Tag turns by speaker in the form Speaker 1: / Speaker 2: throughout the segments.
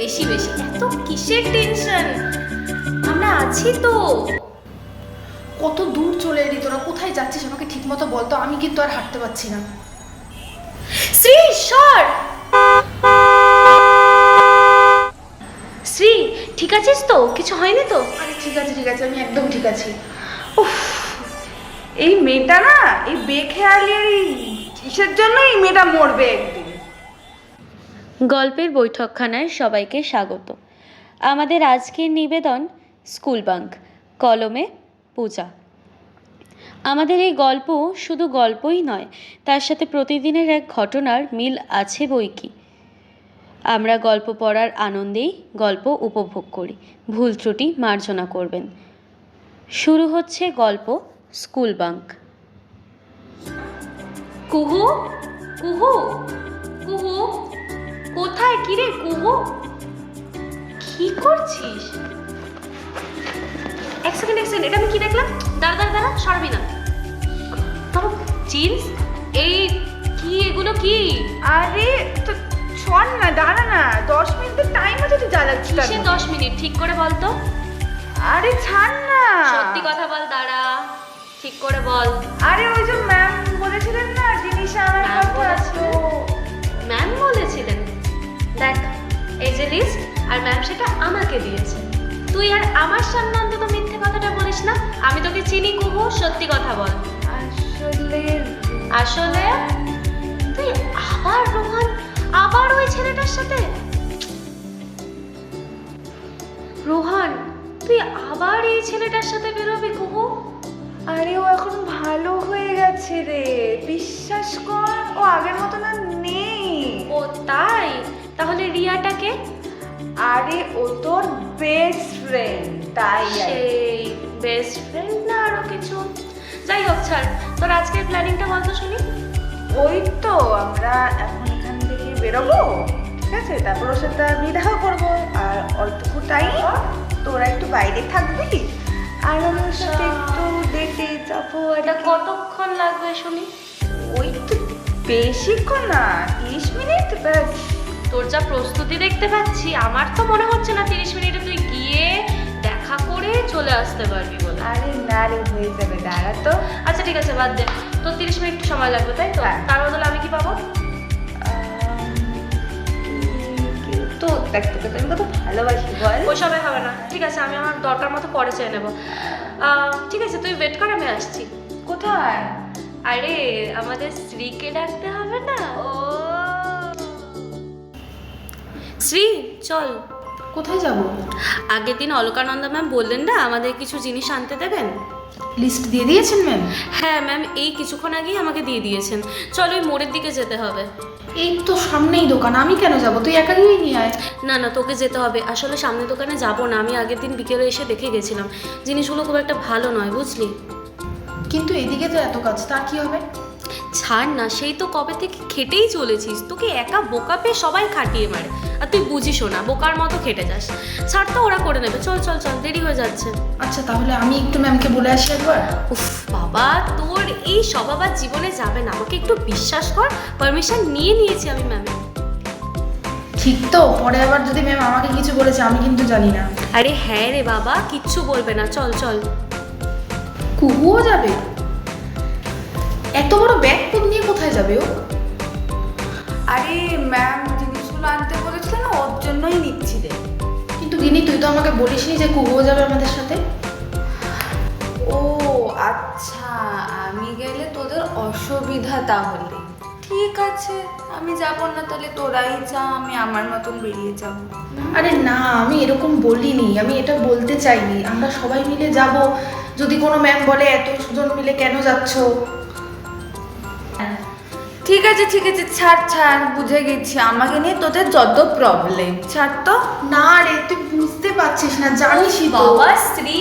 Speaker 1: বেশি বেশি। এত কিসের টেনশন আমরা আছি তো।
Speaker 2: কত দূর চলে এলি তোরা? কোথায় যাচ্ছিস? আমাকে ঠিক মতো বলতো আমি কিন্তু আর হাঁটতে পারছি না।
Speaker 1: শ্রী সর শ্রী ঠিক আছিস তো? কিছু হয়নি তো?
Speaker 2: আরে ঠিক আছে ঠিক আছে। আমি একদম ঠিক আছি।
Speaker 3: উফ, এই মেয়েটা না এই বেখেয়ালি এই কিসের জন্য এই মেয়েটা মরবে একদিন?
Speaker 4: গল্পের বৈঠকখানায় সবাইকে স্বাগত। আমাদের আজকের নিবেদন স্কুল বাঙ্ক কলমে পূজা। আমাদের এই গল্প শুধু গল্পই নয়, তার সাথে প্রতিদিনের এক ঘটনার মিল আছে বই কি? আমরা গল্প পড়ার আনন্দেই গল্প উপভোগ করি, ভুল ত্রুটি মার্জনা করবেন। শুরু হচ্ছে গল্প স্কুল বাঙ্ক
Speaker 1: কুহু কুহু কুহু। কোথায় কিরে কুহু কি করছিস? এক সেকেন্ড এক সেকেন্ড এটা আমি কি দেখলাম? দাঁড়া দাঁড়া দাঁড়া সরবি না। তোর জিন্স এই কি এগুলো কি?
Speaker 3: আরে তো শোন না দাঁড়া না। দশ মিনিটের টাইম আছে তুই জ্বালাচ্ছিস
Speaker 1: সে দশ মিনিট? ঠিক করে বল তো।
Speaker 3: আরে ছাড় না।
Speaker 1: সত্যি কথা বল দাঁড়া। ঠিক করে বল।
Speaker 3: আরে ওই যে ম্যাম বলেছিলেন না জিনিস
Speaker 1: Ma'am
Speaker 3: কথা? তো
Speaker 1: ম্যাম বলেছিলেন? দেখ এই যে লিস্ট আর ম্যাম সেটা আমাকে দিয়েছে। তুই আর আমার সামনে অন্তত মিথ্যে কথাটা বলিস না আমি তোকে চিনি কুহু সত্যি কথা বল।
Speaker 3: আসলে
Speaker 1: আসলে? তুই আবার রোহন আবার ওই ছেলেটার সাথে? রোহান তুই আবার এই ছেলেটার সাথে বেরোবি কুহু?
Speaker 3: আরে ও এখন ভালো হয়ে গেছে রে বিশ্বাস কর ও আগের মতো না নেই।
Speaker 1: ও তাই? তাহলে রিয়াটাকে?
Speaker 3: আরে ও তোর বেস্ট ফ্রেন্ড তাই
Speaker 1: সেই বেস্ট ফ্রেন্ড না আরও কিছু? যাই হোক ছাড়। তোর আজকের প্ল্যানিংটা বলতো শুনি।
Speaker 3: ওই তো আমরা এখন এখান থেকে বেরোবো। ঠিক আছে তারপর ওর সাথে আমি দেখা করব। আর অল্পটুকু টাইম তোরা একটু বাইরে থাকবি। আর আমি ওর সাথে একটু ডেটে যাব
Speaker 1: এটা কতক্ষণ লাগবে শুনি?
Speaker 3: ওই তো বেশিক্ষণ না তিরিশ মিনিট ব্যাস।
Speaker 1: তোর যা প্রস্তুতি দেখতে পাচ্ছি আমার তো মনে হচ্ছে না তিরিশ মিনিটে তুই গিয়ে দেখা করে চলে আসতে পারবি বলে।
Speaker 3: আরে না রে হয়ে যাবে দাঁড়া তো।
Speaker 1: আচ্ছা ঠিক আছে বাদ দে। তোর তিরিশ মিনিট সময় লাগবে তাই তো?
Speaker 3: হ্যাঁ।
Speaker 1: তার বদলে আমি কি পাবো?
Speaker 3: তো দেখ তোকে তো আমি কত ভালোবাসি বল।
Speaker 1: ওইসবে হবে না। ঠিক আছে আমি আমার দরকার মতো পরে চেয়ে নেব। ঠিক আছে তুই ওয়েট কর আমি আসছি।
Speaker 3: কোথায়?
Speaker 1: আরে আমাদের স্ত্রীকে ডাকতে হবে না। ও শ্রী চল।
Speaker 2: কোথায় যাব?
Speaker 4: আগের দিন অলকানন্দা ম্যাম বললেন না আমাদের কিছু জিনিস আনতে দেবেন?
Speaker 2: লিস্ট দিয়ে দিয়েছেন ম্যাম?
Speaker 4: হ্যাঁ ম্যাম এই কিছুক্ষণ আগেই আমাকে দিয়ে দিয়েছেন। চলো ওই মোড়ের দিকে যেতে হবে।
Speaker 2: এই তো সামনেই দোকান আমি কেন যাব? তুই একা গিয়ে নিয়ে আয়।
Speaker 4: না না তোকে যেতে হবে। আসলে সামনের দোকানে যাব না আমি আগের দিন বিকেলে এসে দেখে গেছিলাম। জিনিসগুলো খুব একটা ভালো নয় বুঝলি?
Speaker 2: কিন্তু এদিকে তো এত কাজ তা কি হবে?
Speaker 4: ছাড় না সেই তো কবে থেকে খেটেই চলেছিস? তোকে একা বোকা পেয়ে সবাই খাটিয়ে মারে। আর তুই বুঝিসও না বোকার মতো খেটে যাস। ছাড় তো ওরা করে নেবে। চল চল চল দেরি হয়ে যাচ্ছে।
Speaker 2: আচ্ছা তাহলে আমি একটু ম্যামকে বলে আসি একবার?
Speaker 4: উফ বাবা তোর এই স্বভাব আর জীবনে যাবে না। আমাকে একটু বিশ্বাস কর পারমিশন নিয়ে নিয়েছি আমি ম্যামের
Speaker 2: ঠিক তো পরে আবার যদি ম্যাম আমাকে কিছু বলেছে আমি কিন্তু জানি না।
Speaker 4: আরে হ্যাঁ রে বাবা কিচ্ছু বলবে না। চল চল।
Speaker 2: কুহুও যাবে? এত বড় ব্যাগ কোন নিয়ে কোথায় যাবে ও?
Speaker 3: আরে ম্যাম জিনিসগুলো আনতে বলেছিলেন ওর জন্যই নিচ্ছি রে।
Speaker 2: কিন্তু গিনি তুই তো আমাকে বলিসনি যে কুহুও যাবে আমাদের সাথে।
Speaker 3: ও আচ্ছা আমি গেলে তোদের অসুবিধা তাহলে। ঠিক আছে আমি যাব না তাহলে তোরাই যা আমি আমার মতন বেরিয়ে যাব।
Speaker 2: আরে না আমি এরকম বলিনি আমি এটা বলতে চাইনি। আমরা সবাই মিলে যাব। যদি কোনো ম্যাম বলে এত জন মিলে কেন যাচ্ছ?
Speaker 3: ঠিক আছে ঠিক আছে ছাড় ছাড় বুঝে গেছি। আমাকে নিয়ে তোদের যত প্রবলেম ছাড় তো।
Speaker 2: না রে তুই বুঝতে পারছিস না জানিসই তো।
Speaker 1: বাবা স্ত্রী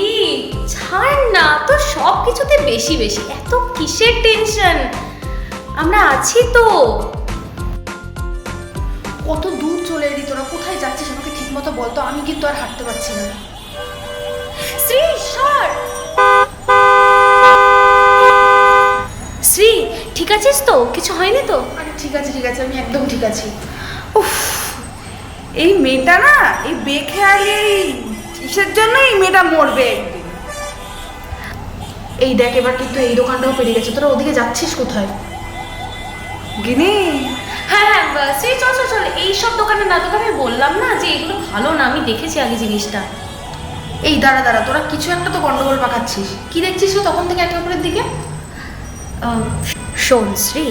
Speaker 1: ছাড় না তো সব কিছুতে বেশি বেশি। এত কিসের টেনশন আমরা আছি তো।
Speaker 2: কত দূর চলে এলি তোরা কোথায় যাচ্ছিস আমাকে ঠিক মতো বলতো আমি কিন্তু আর হাঁটতে পারছি না।
Speaker 1: শ্রী সর শ্রী ঠিক আছিস তো? কিছু হয়নি তো?
Speaker 2: আরে ঠিক আছে ঠিক আছে আমি একদম ঠিক আছি।
Speaker 1: উফ
Speaker 3: এই মেয়েটা না এই বেখেয়ালি এই কিসের জন্য এই মেয়েটা মরবে? একদিন
Speaker 2: এই দেখ এবার কিন্তু এই দোকানটাও পেরিয়ে গেছে। তোরা ওদিকে যাচ্ছিস কোথায়?
Speaker 3: গিনি?
Speaker 1: হ্যাঁ হ্যাঁ সেই চল চল চল এইসব দোকানে না তোকে আমি বললাম না যে এগুলো ভালো না আমি দেখেছি আগে জিনিসটা।
Speaker 2: এই দাঁড়া দাঁড়া তোরা কিছু একটা তো গন্ডগোল পাকাচ্ছিস। কি দেখছিস তখন থেকে একে অপরের দিকে?
Speaker 4: শোন শ্রী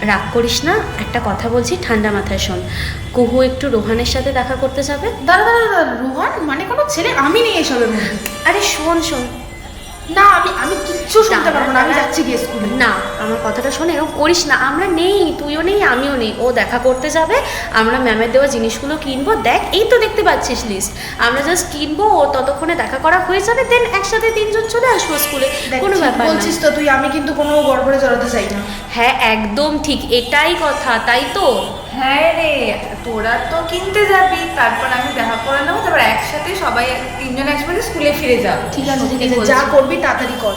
Speaker 4: রাগ করিস না একটা কথা বলছি ঠান্ডা মাথায় শোন। কুহু একটু রোহানের সাথে দেখা করতে যাবে?
Speaker 2: দাদা দাদা রোহান রোহন মানে কোনো ছেলে? আমি নেই এসবের মধ্যে
Speaker 4: আরে শোন শোন।
Speaker 2: না আমি আমি কিচ্ছু শুনতে পারব না আমি যাচ্ছি গিয়ে স্কুলে
Speaker 4: না আমার কথাটা শোন এরকম করিস না। আমরা নেই তুইও নেই আমিও নেই। ও দেখা করতে যাবে আমরা ম্যামের দেওয়া জিনিসগুলো কিনবো। দেখ এই তো দেখতে পাচ্ছিস লিস্ট আমরা জাস্ট কিনবো ও ততক্ষণে দেখা করা হয়ে যাবে দেন একসাথে তিনজন চলে আসব স্কুলে কোনো ব্যাপার
Speaker 2: বলছিস তো তুই আমি কিন্তু কোনো গড়বড়ে জড়াতে চাই না।
Speaker 4: হ্যাঁ একদম ঠিক এটাই কথা তাই তো?
Speaker 3: হ্যাঁ রে তোরা তো কিনতে যাবি তারপর আমি দেখা করে নেব তারপর একসাথে সবাই তিনজন একসাথে স্কুলে ফিরে যাব।
Speaker 2: ঠিক আছে ঠিক
Speaker 4: ঠিক
Speaker 2: আছে। যা করবি তাড়াতাড়ি কর।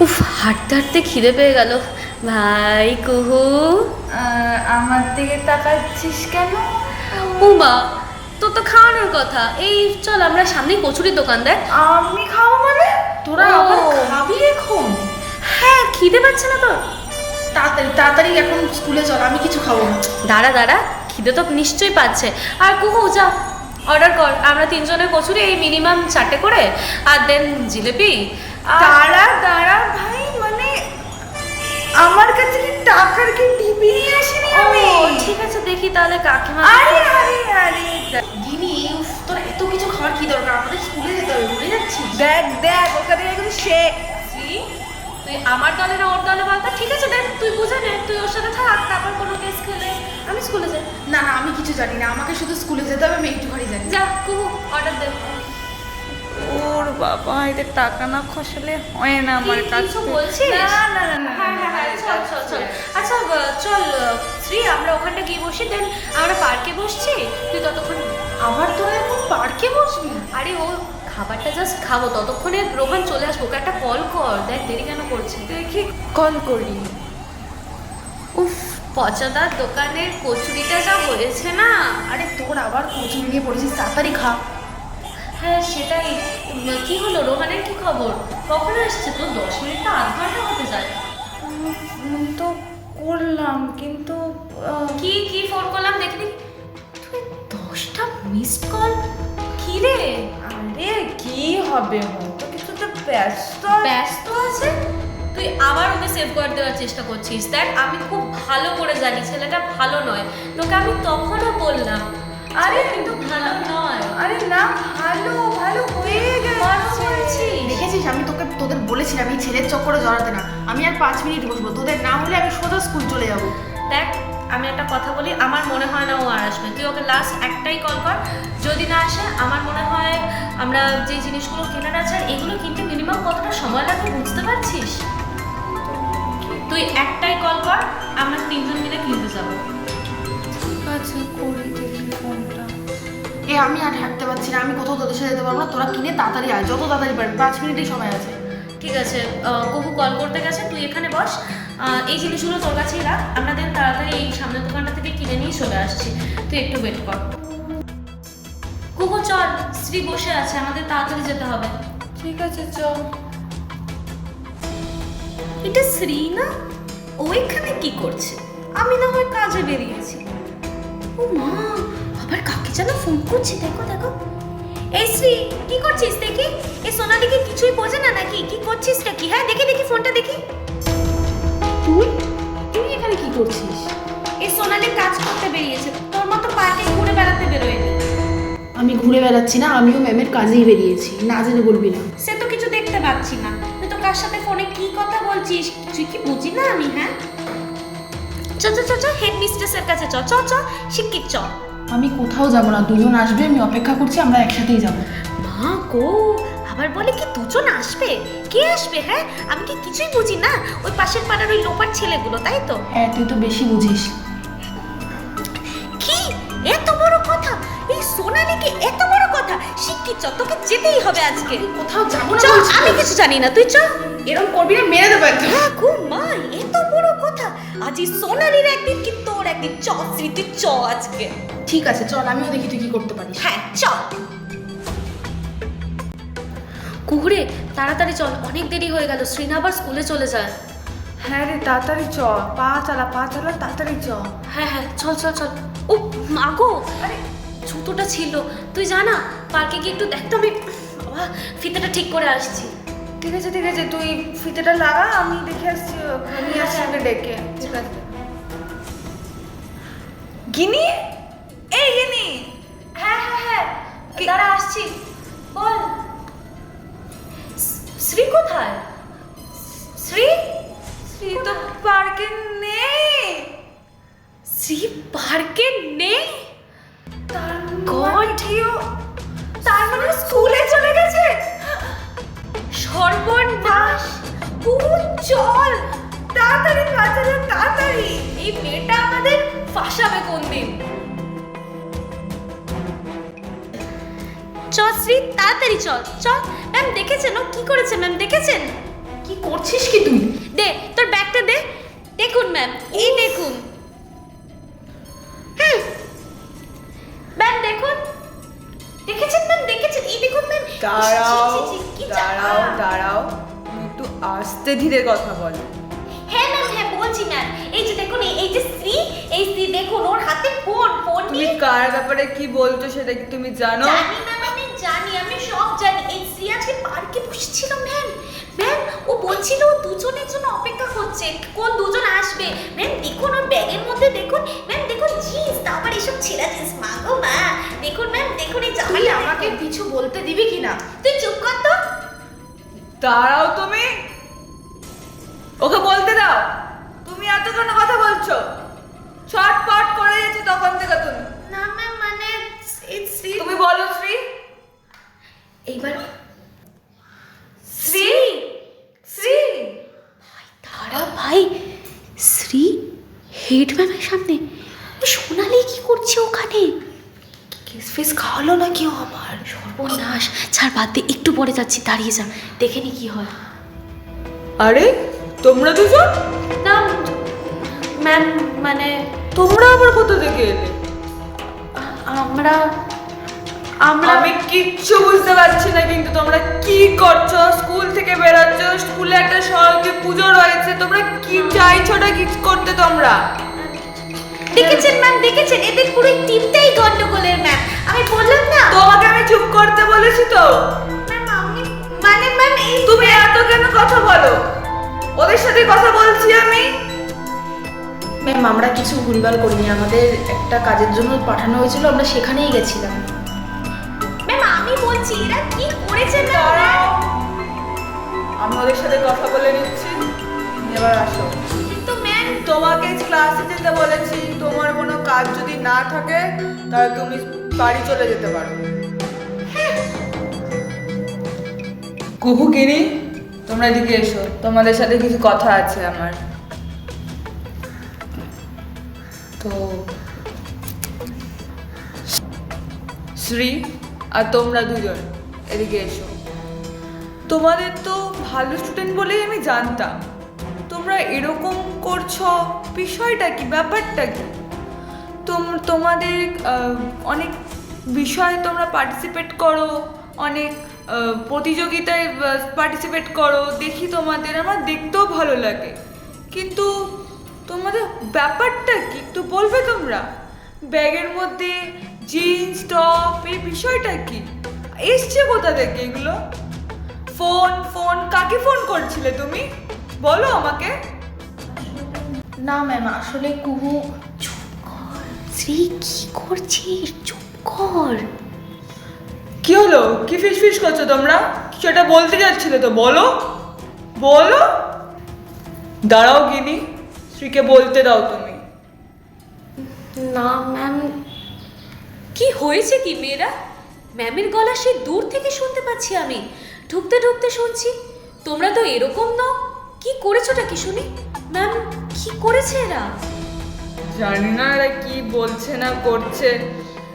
Speaker 4: উফ হাঁটতে হাঁটতে খিদে পেয়ে গেল। ভাই কুহু।
Speaker 3: আহ, আমার দিকে তাকাচ্ছিস কেন?
Speaker 4: উমা তোর তো খাওয়ানোর কথা। এই চল আমরা সামনেই কচুরির দোকান দেখ।
Speaker 3: আমি খাব মানে?
Speaker 2: তোরা খাবি এখন?
Speaker 4: হ্যাঁ খিদে পাচ্ছে না তোর।
Speaker 2: তাড়াতাড়ি তাড়াতাড়ি এখন স্কুলে চল আমি কিছু খাব না।
Speaker 4: দাঁড়া দাঁড়া খিদে তো নিশ্চয়ই পাচ্ছে। আর কুহু যা অর্ডার কর। আমরা তিনজনের কচুরি এই মিনিমাম চারটে করে আর দেন জিলেপি।
Speaker 3: দাঁড়া দাঁড়া ভাই মানে আমার কাছে কি টাকার কি নিয়ে আসিনি আমি?
Speaker 4: ঠিক আছে দেখি তাহলে কাকিমা
Speaker 3: আরে আরে আরে
Speaker 2: গিনি তোর এত কিছু খাওয়ার কি দরকার? আমাদের স্কুলে যেতে হবে ভুলে যাচ্ছিস?
Speaker 3: দেখ দেখ ওখানে একদম শেখ
Speaker 1: তুই আমার দলে না ওর দলে বলতো ঠিক আছে দেখ তুই বুঝে নে তুই ওর সাথে থাক তারপর কোনো কেস খেলে আমি স্কুলে যাই।
Speaker 2: না না আমি কিছু জানি না আমাকে শুধু স্কুলে যেতে হবে আমি একটুখানি জানি
Speaker 1: যা কুহু অর্ডার দে।
Speaker 3: ওর বাবা এদের টাকা না খসালে হয় না আমার কাছে
Speaker 1: কিছু বলছিস?
Speaker 3: না না না না
Speaker 1: হ্যাঁ হ্যাঁ হ্যাঁ চল চল চল। আচ্ছা চল শ্রী আমরা ওখানটা গিয়ে বসি দেন আমরা পার্কে বসছি। তুই ততক্ষণ
Speaker 2: আবার তোরা এখন পার্কে বসবি।
Speaker 1: আরে ও খাবারটা জাস্ট খাব ততক্ষণে রোহান চলে আসব ওকে একটা কল কর দেখ দেরি কেন করছে।
Speaker 3: দেখি কল করি।
Speaker 1: উফ পচাদার দোকানের কচুরিটা যা হয়েছে না।
Speaker 2: আরে তোর আবার কোচিং নিয়ে পড়েছিস তাড়াতাড়ি খা।
Speaker 1: হ্যাঁ সেটাই। কি হলো? রোহানের কি খবর? কখন আসছে? তো দশ মিনিট না আধ ঘণ্টা হতে যায়।
Speaker 3: তো করলাম কিন্তু
Speaker 1: কি কি ফোন করলাম দেখলি তুই দশটা মিসড কল কি রে?
Speaker 3: আরে কি হবে হয়তো কিছুতে ব্যস্ত
Speaker 1: ব্যস্ত আছে? তুই আবার ওকে সেভ করে দেওয়ার চেষ্টা করছিস। দেখ আমি খুব ভালো করে জানি ছেলেটা ভালো নয়। তোকে আমি তখনও বললাম। আরে কিন্তু ভালো নয়।
Speaker 3: আরে না ভালো ভালো হয়ে গেছে।
Speaker 2: দেখেছিস আমি তোকে তোদের বলেছিলাম এই ছেলের চক্করে জড়াতে না। আমি আর পাঁচ মিনিট বসবো। তোদের না হলে আমি সোজা স্কুল চলে যাব।
Speaker 1: দেখ আমি একটা কথা বলি আমার মনে হয় না ও আর আসবে। তুই ওকে লাস্ট একটাই কল কর। যদি না আসে আমার মনে হয় আমরা যে জিনিসগুলো কেনার আছে এগুলো কিনতে মিনিমাম কতটা সময় লাগবে বুঝতে পারছিস? তুই একটাই কল কর আমরা তিনজন মিলে কিনতে যাব।
Speaker 3: ঠিক আছে করি দেখি ফোনটা
Speaker 2: এ আমি আর হাঁটতে পারছি না আমি কোথাও তোদের সাথে যেতে পারব না তোরা কিনে তাড়াতাড়ি আয় যত তাড়াতাড়ি পারবি। পাঁচ মিনিটই সময় আছে।
Speaker 1: ঠিক আছে কবু কল করতে গেছে তুই এখানে বস। এই জিনিসগুলো তোর কাছেই রাখ। আমরা দেন তাড়াতাড়ি এই সামনের দোকানটা থেকে কিনে নিয়ে চলে আসছি। তুই একটু ওয়েট কর। কুকু চল স্ত্রী বসে আছে আমাদের তাড়াতাড়ি যেতে হবে।
Speaker 3: ঠিক আছে চল।
Speaker 1: এটা শ্রী না? ও এখানে কি করছে? আমি না হয় কাজে বেরিয়েছি। ও মা আবার কাকে যেন ফোন করছে? দেখো দেখো। এই শ্রী কি করছিস দেখি? এই সোনালিকে কিছুই বোঝে না নাকি? কি করছিস কি হ্যাঁ? দেখি দেখি ফোনটা দেখি।
Speaker 2: তুই? তুই এখানে কি করছিস?
Speaker 1: এই সোনালি কাজ করতে বেরিয়েছে। তোর মতো পার্কে ঘুরে বেড়াতে বেরোয়নি।
Speaker 2: আমি ঘুরে বেড়াচ্ছি না আমিও ম্যামের কাজেই বেরিয়েছি না জেনে বলবি না।
Speaker 1: সে তো কিছু দেখতে পাচ্ছি না। তুই তো কার সাথে ফোনে কি কথা বলছিস? তুই কি বুঝি না আমি হ্যাঁ? চ চ চ হেড মিস্ট্রেসের কাছে চ চ চ শিক্ষিত চ।
Speaker 2: আমি কোথাও যাব না দুজন আসবে আমি অপেক্ষা করছি আমরা একসাথেই যাব।
Speaker 1: মা গো আবার বলে কি দুজন আসবে? কে আসবে হ্যাঁ? আমি কি কিছুই বুঝি না। ওই পাশের পাড়ার ওই লোপার ছেলেগুলো তাই তো?
Speaker 2: হ্যাঁ তুই তো বেশি বুঝিস।
Speaker 1: কি? এত বড় কথা? এই সোনালিকে এত শিক্ষিত চ তোকে যেতেই হবে আজকে।
Speaker 2: কোথাও যাব না
Speaker 1: চ
Speaker 2: বলছি।
Speaker 1: আমি কিছু জানি না তুই চ
Speaker 2: এরকম করবি না মেরে দেবো একদম।
Speaker 1: হ্যাঁ মা এত বড় কথা। আজই সোনালির একদিন কি তোর একদিন চ স্মৃতি চ আজকে।
Speaker 2: ঠিক আছে চল আমিও দেখি তুই কি করতে পারিস।
Speaker 1: হ্যাঁ চল কুহুরে তাড়াতাড়ি চল অনেক দেরি হয়ে গেল শ্রীনা আবার স্কুলে চলে যায়।
Speaker 3: হ্যাঁ রে তাড়াতাড়ি চ পা চালা পা চালা তাড়াতাড়ি চ।
Speaker 1: হ্যাঁ হ্যাঁ চল চল চল। ও মাগো আরে জুতোটা ছিল। তুই জানা পার্কে গিয়ে একটু দেখ তো আমি। বাবা, ফিতেটা ঠিক করে আসছি।
Speaker 3: ঠিক আছে ঠিক আছে তুই ফিতেটা লাগা আমি দেখে আসছি আমি আসছি আগে ডেকে। ঠিক আছে। গিনি? এই গিনি!
Speaker 1: হ্যাঁ হ্যাঁ হ্যাঁ। দাঁড়া আসছি। বল। শ্রী কোথায়? এই দেখুন। ম্যাম দেখুন। দেখেছেন ম্যাম? দেখেছেন? এই দেখুন ম্যাম।
Speaker 3: দাঁড়াও দাঁড়াও দাঁড়াও। একটু আস্তে ধীরে কথা বল।
Speaker 1: হ্যাঁ ম্যাম হ্যাঁ বলছি ম্যাম। এই যে দেখুন এই- যে স্ত্রী এই স্ত্রী দেখুন ওর হাতে ফোন ফোন
Speaker 3: তুমি কার ব্যাপারে কি বলছো সেটা কি তুমি জানো?
Speaker 1: জানি ম্যাম আমি জানি আমি সব জানি। এই স্ত্রী আজকে পার্কে বসেছিল ম্যাম। ও বলছিল দুজনের জন্য অপেক্ষা করছে। কোন দুজন আসবে? ম্যাম দেখুন ওর ব্যাগের মধ্যে দেখুন। ম্যাম দেখুন জিন্স তারপর এসব ছেঁড়া জিন্স মা গো মা। দেখুন ম্যাম দেখুন এই জামাটা।
Speaker 2: আমাকে কিছু বলতে দিবি কিনা?
Speaker 1: তুই চুপ কর তো।
Speaker 3: দাঁড়াও তুমি। ওকে বলতে দাও। তুমি এত কেন কথা বলছো। ছটপট করে যাচ্ছে তখন থেকে তুমি।
Speaker 1: না ম্যাম মানে স্ত্রী
Speaker 3: তুমি বলো শ্রী।
Speaker 2: এইবার
Speaker 3: শ্রী? শ্রী।
Speaker 1: দাঁড়া ভাই। শ্রী হেড ম্যামের সামনে। সোনালি কি করছে ওখানে?
Speaker 2: কিস ফিস খাওয়ালো না কেউ আবার?
Speaker 1: সর্বনাশ। ছাড় বাদ দে একটু পরে যাচ্ছি দাঁড়িয়ে যা। দেখে নি কি হয়।
Speaker 3: আরে তোমরা দুজন?
Speaker 1: না ম্যাম মানে
Speaker 3: তোমরা আবার কোথা থেকে এলে?
Speaker 1: আমরা আমরা
Speaker 3: আমি কিচ্ছু বুঝতে পারছি না কিন্তু তোমরা কি করছ? স্কুল থেকে বেরোচ্ছ স্কুলে একটা সরস্বতী পুজো রয়েছে তোমরা কি চাইছো না কি করতে তোমরা?
Speaker 1: দেখেছেন ম্যাম দেখেছেন এদের পুরো টিমটাই গন্ডগোলের ম্যাম আমি বললাম না।
Speaker 3: তোমাকে আমি চুপ করতে বলেছি তো।
Speaker 1: ম্যাম আমি মানে ম্যাম এই
Speaker 3: তুমি এত কেন কথা বলো? ওদের সাথে কথা বলছি আমি।
Speaker 2: ম্যাম আমরা কিছু ভুলভাল করিনি। আমাদের একটা কাজের জন্য পাঠানো হয়েছিল আমরা সেখানেই গেছিলাম।
Speaker 1: বলছি এরা কি করেছে
Speaker 3: আমি ওদের সাথে কথা বলে নিচ্ছি। এবার আসো।
Speaker 1: কিন্তু ম্যাম
Speaker 3: তোমাকে ক্লাসে যেতে বলেছি তোমার কোনো কাজ যদি না থাকে তাহলে তুমি বাড়ি চলে যেতে পারো। কুহু গিনি তোমরা এদিকে এসো। তোমাদের সাথে কিছু কথা আছে আমার। তো শ্রী আর তোমরা দুজন, এদিকে এসো। তোমাদের তো ভালো স্টুডেন্ট বলেই আমি জানতাম। তোমরা এরকম করছ, বিষয়টা কি, ব্যাপারটা কি? তোম, তোমাদের অনেক বিষয়ে তোমরা পার্টিসিপেট করো, অনেক প্রতিযোগিতায় পার্টিসিপেট করো, দেখি তোমাদের, আমার দেখতেও ভালো লাগে। কিন্তু তোমাদের ব্যাপারটা কি, একটু বলবে তোমরা? ব্যাগের মধ্যে জিন্স টপ এই বিষয়টা কি? এসছে কোথা থেকে এগুলো? ফোন ফোন কাকে ফোন করছিলে তুমি? বলো আমাকে।
Speaker 2: না ম্যাম আসলে কুহু
Speaker 1: শ্রী কি করছিস? চুপ কর।
Speaker 3: কি হলো? কি ফিস ফিস করছ তোমরা? সেটা বলতে যাচ্ছিলে তো বলো। বলো। দাঁড়াও গিনি শ্রীকে বলতে দাও তুমি।
Speaker 1: না ম্যাম কি হয়েছে কি, মেয়েরা? ম্যামের গলা সে দূর থেকে শুনতে পাচ্ছি আমি। ঢুকতে ঢুকতে শুনছি। তোমরা তো এরকম নাও। কি করেছোটা কি শুনি ম্যাম কি করেছে এরা?
Speaker 3: জানি না এরা কি বলছে না করছে।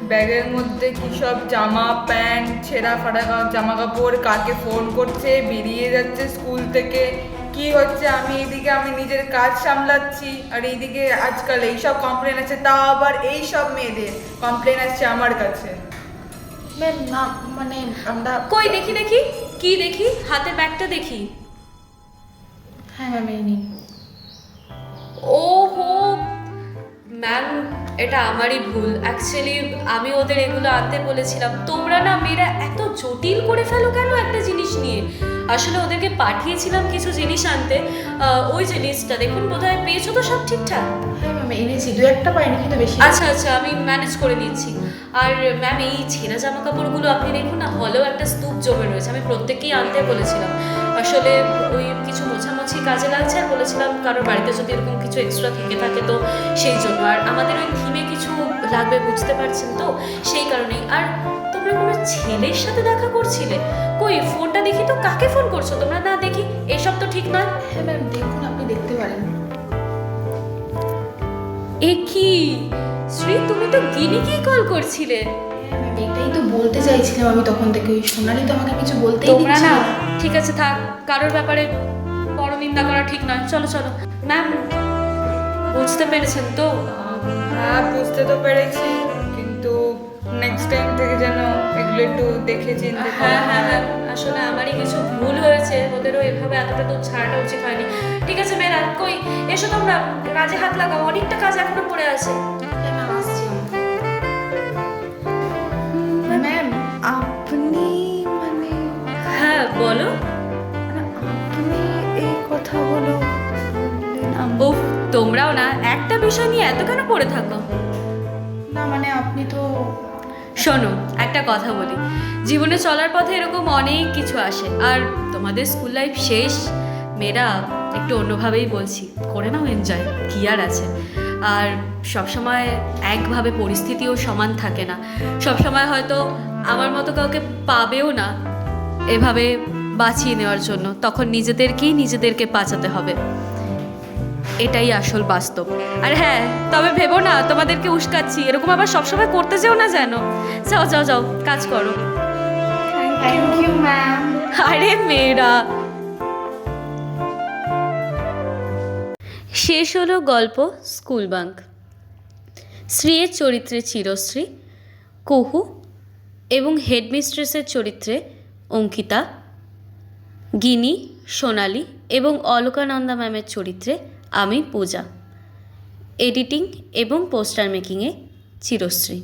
Speaker 3: ব্যাগের মধ্যে কি সব জামা, প্যান্ট, ছেঁড়া ফাটা জামা কাপড় কাকে ফোন করছে, বেরিয়ে যাচ্ছে স্কুল থেকে। কি হচ্ছে? আমি এদিকে আমি নিজের কাজ সামলাচ্ছি আর এইদিকে আজকাল এইসব কমপ্লেন আছে তাও আবার এইসব মেয়েদের কমপ্লেন আসছে আমার কাছে।
Speaker 2: ম্যাম না মানে আমরা
Speaker 1: কই দেখি দেখি? কি দেখি? হাতে ব্যাগটা দেখি।
Speaker 2: হ্যাঁ ম্যাম এই নিন।
Speaker 1: ও হো ম্যাম এটা আমারই ভুল। অ্যাকচুয়ালি আমি ওদের এগুলো আনতে বলেছিলাম। তোমরা না মেয়েরা এত জটিল করে ফেলো কেন একটা জিনিস নিয়ে? আসলে ওদেরকে পাঠিয়েছিলাম কিছু জিনিস আনতে। ওই জিনিসটা দেখুন বোধহয় পেয়েছ তো সব ঠিকঠাক?
Speaker 2: হ্যাঁ ম্যাম এনেছি। দু একটা পাইনি কিন্তু বেশি
Speaker 1: আচ্ছা আচ্ছা আমি ম্যানেজ করে নিচ্ছি। আর ম্যাম এই ছেঁড়া জামা কাপড়গুলো আপনি দেখুন না হলেও একটা স্তূপ জমে রয়েছে। আমি প্রত্যেককেই আনতে বলেছিলাম। আসলে ওই কিছু মোছামুছি কাজে লাগছে আর বলেছিলাম কারোর বাড়িতে যদি এরকম কিছু এক্সট্রা থেকে থাকে তো সেই জন্য। আর আমাদের ওই থিমে কিছু লাগবে বুঝতে পারছেন তো? সেই কারণেই। আর তোমরা কোনো ছেলের সাথে দেখা করছিলে? কই ফোনটা দেখি তো কাকে ফোন করছ? তোমরা না দেখি? এসব তো ঠিক নয়।
Speaker 2: হ্যাঁ ম্যাম দেখুন আপনি দেখতে পারেন।
Speaker 1: এ কি শ্রী তুমি তো গিনিকেই কল করছিলে।
Speaker 2: এটাই তো বলতে চাইছিলাম আমি তখন থেকে ওই সোনালি তো আমাকে কিছু বলতেই
Speaker 1: তোমরা
Speaker 2: দিচ্ছে
Speaker 1: না
Speaker 2: না।
Speaker 1: ঠিক আছে থাক কারোর ব্যাপারে বড় নিন্দা করা ঠিক নয়। চলো চলো। ম্যাম বুঝতে পেরেছেন তো?
Speaker 3: হ্যাঁ বুঝতে তো পেরেছি কিন্তু নেক্সট টাইম থেকে যেন এগুলো একটু দেখে চিনতে
Speaker 1: হ্যাঁ হ্যাঁ ম্যাম আসলে আমারই কিছু ভুল হয়েছে ওদেরও এভাবে এতটা তো ছাড়াটা উচিত হয়নি। ঠিক আছে মেয়েরা কই এসো তোমরা কাজে হাত লাগাও অনেকটা কাজ এখনও পড়ে আছে। তোমরাও না একটা বিষয় নিয়ে এত কেন পড়ে থাকো?
Speaker 2: না মানে আপনি তো
Speaker 1: শোনো একটা কথা বলি। জীবনে চলার পথে এরকম অনেক কিছু আসে আর তোমাদের স্কুল লাইফ শেষ। মেয়েরা একটু অন্যভাবেই বলছি করে নাও এনজয় কি আর আছে? আর সবসময় একভাবে পরিস্থিতিও সমান থাকে না। সবসময় হয়তো আমার মতো কাউকে পাবেও না এভাবে বাঁচিয়ে নেওয়ার জন্য। তখন নিজেদেরকেই নিজেদেরকে বাঁচাতে হবে। এটাই আসল বাস্তব। আর হ্যাঁ তবে ভেবো না তোমাদেরকে উস্কাচ্ছি। এরকম আবার সবসময় করতে যেও না যেন। যাও যাও যাও কাজ করো।
Speaker 2: থ্যাংক ইউ ম্যাম
Speaker 1: আরে মেয়েরা।
Speaker 5: শেষ হলো গল্প স্কুল বাঙ্ক। শ্রীয়ের চরিত্রে চিরশ্রী কুহু এবং হেডমিস্ট্রেসের চরিত্রে অঙ্কিতা গিনি সোনালি এবং অলকানন্দা ম্যামের চরিত্রে আমি পূজা। এডিটিং এবং পোস্টার মেকিংয়ে চিরশ্রী।